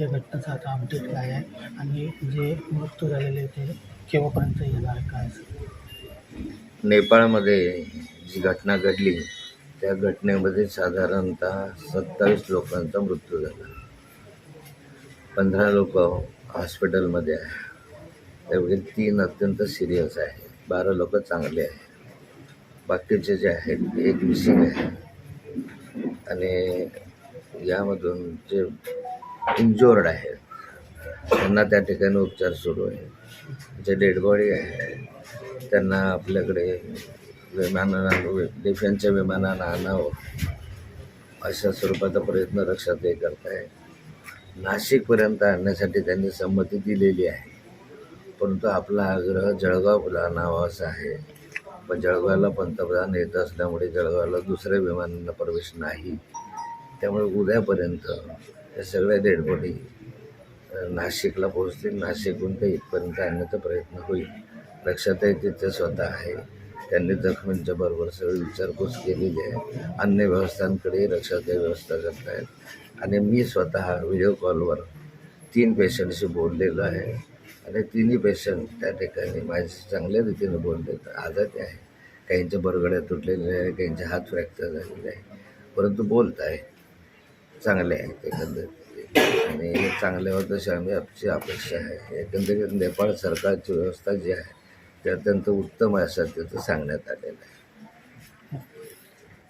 या घटनेचा आता अपडेट काय आहे आणि जे मृत्यू झालेले ते केव्हापर्यंत येणार आहे काय नेपाळमध्ये जी घटना घडली त्या घटनेमध्ये साधारणतः सत्तावीस लोकांचा मृत्यू झाला. पंधरा लोक हॉस्पिटलमध्ये आहे त्यापैकी तीन अत्यंत सिरियस आहे बारा लोक चांगले आहे बाकीचे जे आहेत एक मिसिंग आहे. आणि यामधून जे इंजोर्ड आहेत त्यांना त्या ठिकाणी उपचार सुरू आहे. जे डेड बॉडी आहे. त्यांना आपल्याकडे विमानानं डिफेन्सच्या विमानानं आणावं. अशा स्वरूपाचा प्रयत्न लक्षात हे करत आहे नाशिकपर्यंत आणण्यासाठी त्यांनी संमती दिलेली आहे. परंतु आपला आग्रह जळगावला नावाचा आहे. पण जळगावला पंतप्रधान येत असल्यामुळे जळगावला दुसऱ्या विमानांना प्रवेश नाही. त्यामुळे उद्यापर्यंत त्या सगळ्या डेडबॉडी नाशिकला पोहोचतील. नाशिकहून ते इथपर्यंत आणण्याचा प्रयत्न होईल. लक्षात आहे तिथे स्वतः आहे. त्यांनी जखमींच्या बरोबर सगळी विचारपूस केलेली आहे. अन्य व्यवस्थांकडे रक्षाताई व्यवस्था करत आहेत आणि मी स्वतः व्हिडिओ कॉलवर तीन पेशंटशी बोललेलो आहे. आणि तिन्ही पेशंट त्या ठिकाणी माझ्याशी चांगल्या रीतीने बोलले आजारी आहे. काहींच्या बरगड्या तुटलेल्या आहे काहींचे हात फ्रॅक्चर झालेले आहे परंतु बोलत आहे चांगले आहेत एकंदरीत आणि हे चांगले होत अशी आम्ही आमची अपेक्षा आहे. एकंदरीत नेपाळ सरकारची व्यवस्था जी आहे ते अत्यंत उत्तम आहे असं तिथं सांगण्यात आलेलं आहे.